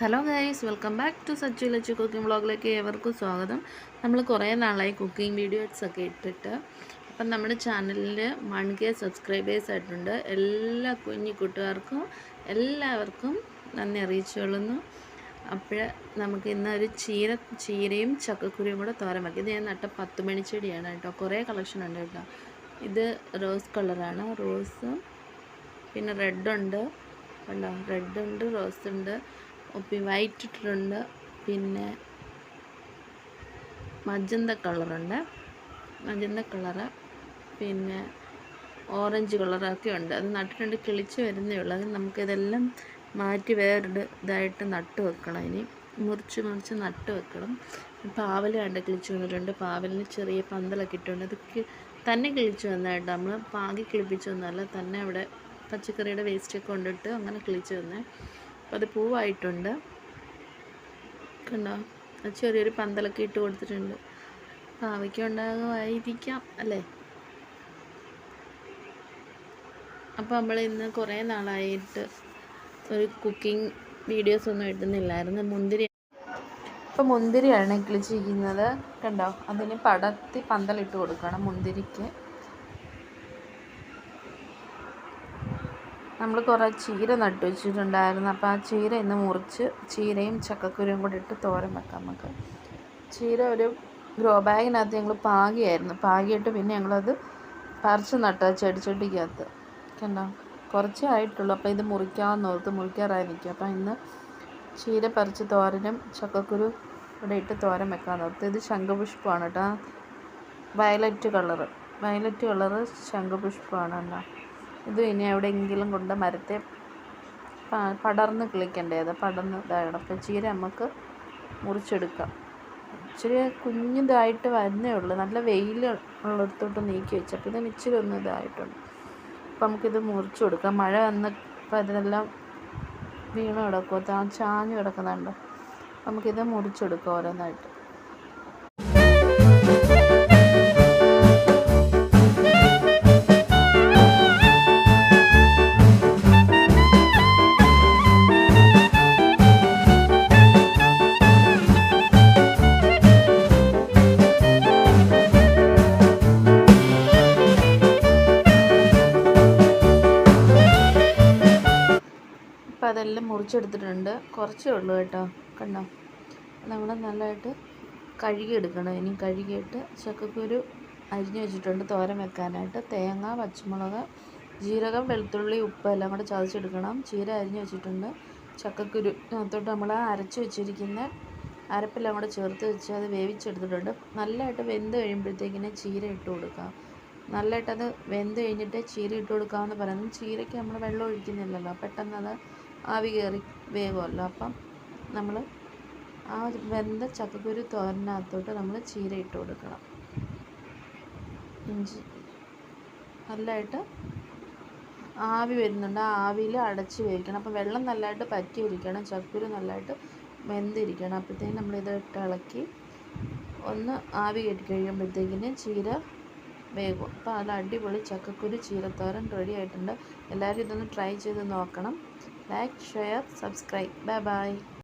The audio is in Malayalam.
Hello guys welcome back to Sachu Lachu cooking വ്ളോഗിലേക്ക് ഏവർക്കും സ്വാഗതം. നമ്മൾ കുറേ നാളായി കുക്കിംഗ് വീഡിയോസ് ഒക്കെ ഇട്ടിട്ട്. അപ്പം നമ്മുടെ ചാനലിൽ വൺ കെ സബ്സ്ക്രൈബേഴ്സ് ആയിട്ടുണ്ട്. എല്ലാ കുഞ്ഞു കൂട്ടുകാർക്കും എല്ലാവർക്കും നന്ദി അറിയിച്ചുകൊള്ളുന്നു. അപ്പോൾ നമുക്ക് ഇന്ന് ഒരു ചീര ചീരയും ചക്കക്കുരിയും കൂടെ തോരൻ വയ്ക്കും ഇത് ഞാൻ നട്ട പത്ത് മണിച്ചെടിയാണ് കേട്ടോ. കുറേ കളക്ഷൻ ഉണ്ട് കേട്ടോ. ഇത് റോസ് കളറാണ് റോസ് പിന്നെ റെഡുണ്ട് ഉണ്ട്. കണ്ടോ? റെഡ് ഉണ്ട് റോസ് ഉണ്ട്. വൈറ്റ് ഇട്ടിട്ടുണ്ട് പിന്നെ മജന്ത കളറുണ്ട്. മജന്ത കളറ് പിന്നെ ഓറഞ്ച് കളറൊക്കെ ഉണ്ട്. അത് നട്ടിട്ടുണ്ട് കിളിച്ച് വരുന്നേ ഉള്ളൂ. അത് നമുക്കിതെല്ലാം മാറ്റി വേറൊരു ഇതായിട്ട് നട്ട് വെക്കണം ഇനി. മുറിച്ച് മുറിച്ച് നട്ട് വെക്കണം. പാവൽ കണ്ട് കിളിച്ച് വന്നിട്ടുണ്ട്. പാവലിന് ചെറിയ പന്തലൊക്കെ ഇട്ടുണ്ട് അതൊക്കെ തന്നെ കിളിച്ച് വന്നതായിട്ട് നമ്മൾ പാകി കിളിപ്പിച്ച് വന്നതല്ല തന്നെ അവിടെ പച്ചക്കറിയുടെ വേസ്റ്റൊക്കെ കൊണ്ടിട്ട് അങ്ങനെ കിളിച്ച് വന്നേ. അപ്പോൾ അത് പൂവായിട്ടുണ്ട്. കണ്ടോ? അത് ചെറിയൊരു പന്തലൊക്കെ ഇട്ട് കൊടുത്തിട്ടുണ്ട്. പാവയ്ക്ക ഉണ്ടാകുമായിരിക്കാം അല്ലേ? അപ്പോൾ നമ്മൾ ഇന്ന് കുറേ നാളായിട്ട് ഒരു കുക്കിംഗ് വീഡിയോസ് ഒന്നും ഇടുന്നില്ലായിരുന്നു. മുന്തിരി ഇപ്പോൾ മുന്തിരിയാണ് കിളിച്ചിരിക്കുന്നത്. കണ്ടോ? അതിന് പടത്തി പന്തലിട്ട് കൊടുക്കണം മുന്തിരിക്ക്. നമ്മൾ കുറേ ചീര നട്ടു വെച്ചിട്ടുണ്ടായിരുന്നു. അപ്പോൾ ആ ചീര ഇന്ന് മുറിച്ച് ചീരയും ചക്കക്കുരുവും കൂടി ഇട്ട് തോരൻ വെക്കാം നമുക്ക്. ചീര ഒരു ഗ്രോ ബാഗിനകത്ത് ഞങ്ങൾ പാകിയായിരുന്നു. പാകിയിട്ട് പിന്നെ ഞങ്ങളത് പറിച്ച് നട്ട ചെടിച്ചട്ടിക്കകത്ത് കണ്ടോ? കുറച്ചേ ആയിട്ടുള്ളൂ. അപ്പോൾ ഇത് മുറിക്കാമെന്ന് ഓർത്ത് മുറിക്കാറായി നിൽക്കും അപ്പോൾ ഇന്ന് ചീര പറിച്ച് തോരനും ചക്കക്കുരു ഇവിടെ ഇട്ട് തോരൻ വെക്കാൻ ഓർത്ത്. ഇത് ശംഖുപുഷ്പമാണ് കേട്ടോ. Violet colour. വയലറ്റ് കളറ് ശംഖുപുഷ്പമാണ് കേട്ടോ. ഇത് ഇനി എവിടെയെങ്കിലും കൊണ്ട് മരത്തെ പടർന്ന് കിളിക്കേണ്ടത്. പടർന്ന് ഇതാകണം. അപ്പോൾ ചീര നമുക്ക് മുറിച്ചെടുക്കാം. ഇച്ചിരി കുഞ്ഞിതായിട്ട് വരുന്നേ ഉള്ളൂ. നല്ല വെയിൽ ഉള്ളിടത്തോട്ട് നീക്കി വെച്ചു. അപ്പോൾ ഇതിന് ഇച്ചിരി ഒന്ന് ഇതായിട്ടുണ്ട്. അപ്പോൾ നമുക്കിത് മുറിച്ച് കൊടുക്കാം മഴ വന്നപ്പോൾ അതിനെല്ലാം വീണ് കിടക്കുമോ ചാഞ്ഞ് കിടക്കുന്നുണ്ട്. നമുക്കിത് മുറിച്ചെടുക്കാം ഓരോന്നായിട്ട്. അപ്പോൾ അതെല്ലാം മുറിച്ചെടുത്തിട്ടുണ്ട്. കുറച്ചേ ഉള്ളൂ കേട്ടോ. കണ്ടോ? നമ്മൾ നല്ലതായിട്ട് കഴുകിയെടുക്കണം. ഇനി കഴുകിയിട്ട് ചക്കക്കുരു അരിഞ്ഞു വെച്ചിട്ടുണ്ട് തോരൻ വെക്കാനായിട്ട്. തേങ്ങ പച്ചമുളക് ജീരകം വെളുത്തുള്ളി ഉപ്പ് എല്ലാം കൂടെ ചതച്ചെടുക്കണം. ചീര അരിഞ്ഞു വെച്ചിട്ടുണ്ട്. ചക്കക്കുരു അതിനകത്തോട്ട് നമ്മൾ അരച്ച് വെച്ചിരിക്കുന്ന അരപ്പെല്ലാം കൂടെ ചേർത്ത് വെച്ച് അത് വേവിച്ചെടുത്തിട്ടുണ്ട്. നല്ലതായിട്ട് വെന്ത് കഴിയുമ്പോഴത്തേക്കിനെ ചീര ഇട്ട് കൊടുക്കാം. നല്ലതായിട്ട് അത് വെന്ത് കഴിഞ്ഞിട്ട് ചീര ഇട്ട് കൊടുക്കാമെന്ന് പറയുന്നത് ചീരയ്ക്ക് നമ്മൾ വെള്ളം ഒഴിക്കുന്നില്ലല്ലോ. പെട്ടെന്ന് അത് ആവി കയറി വേകുമല്ലോ അപ്പം നമ്മൾ ആ വെന്ത ചക്കക്കുരു തോരനകത്തോട്ട് നമ്മൾ ചീര ഇട്ട് കൊടുക്കണം. ഇഞ്ചി നല്ലതായിട്ട് ആവി വരുന്നുണ്ട്. ആ ആവിയിൽ അടച്ച് വേവിക്കണം. അപ്പം വെള്ളം നല്ലതായിട്ട് പറ്റിയിരിക്കണം. ചക്കുരു നല്ലതായിട്ട് വെന്തിരിക്കണം. അപ്പോഴത്തേക്കും നമ്മളിത് ഇട്ട് ഇളക്കി ഒന്ന് ആവി കയറ്റി കഴിയുമ്പോഴത്തേക്കിന് ചീര വേകും അപ്പോൾ നല്ല അടിപൊളി ചക്കക്കുരു ചീരത്തോരൻ റെഡി ആയിട്ടുണ്ട്. എല്ലാവരും ഇതൊന്ന് ട്രൈ ചെയ്ത് നോക്കണം. Like share subscribe bye bye